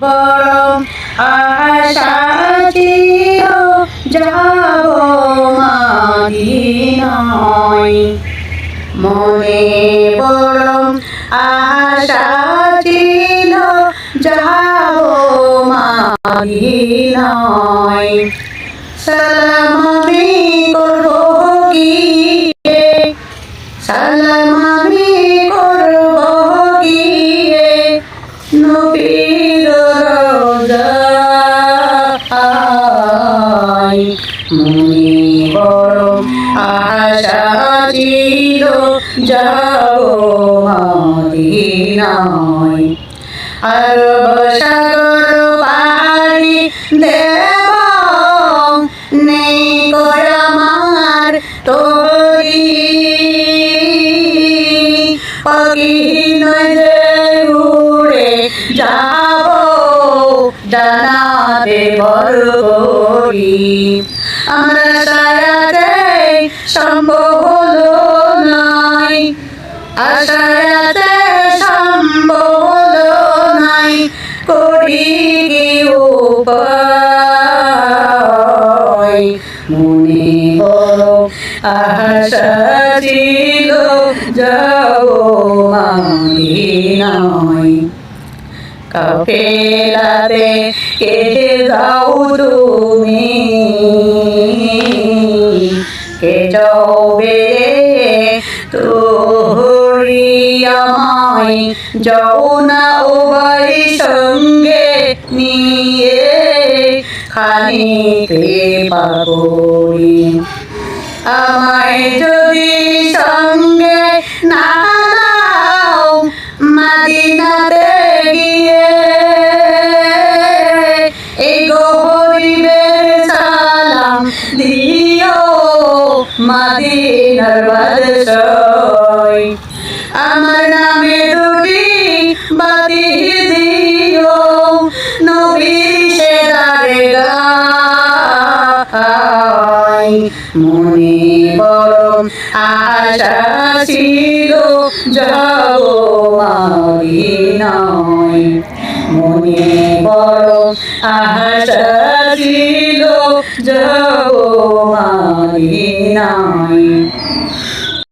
বড় মনে বড় আশা ছিল যাব মাদিনায় সালাম মনে বড় আশা ছিল যাব মদিনায়। আর সাগর পাড়ি দেব নেই তোরি। নয় উড়ে জানাতে বড় করি। আমরা সারাতে সম্ভব হলো নাই। আশায়াতে সম্ভব হলো নাই। করি কি উপায়? মনে বড় আশা ছিল, যাও মাদিনায় কাফেলাতে কেটে যাও তুমি? কে যাবে তোরি আমায় যাও না ও ভাই সঙ্গে নিয়ে খানি করি আমায় যদি সঙ্গে মাদিনার বাদশাই আমার নামে দুটি বাতি দিও নবীর সেদারে গায়। মনে বড় আশা ছিল, যাব মাদিনায়। মনে বড় আশা ছিল, যাব মাদিনায়। 相。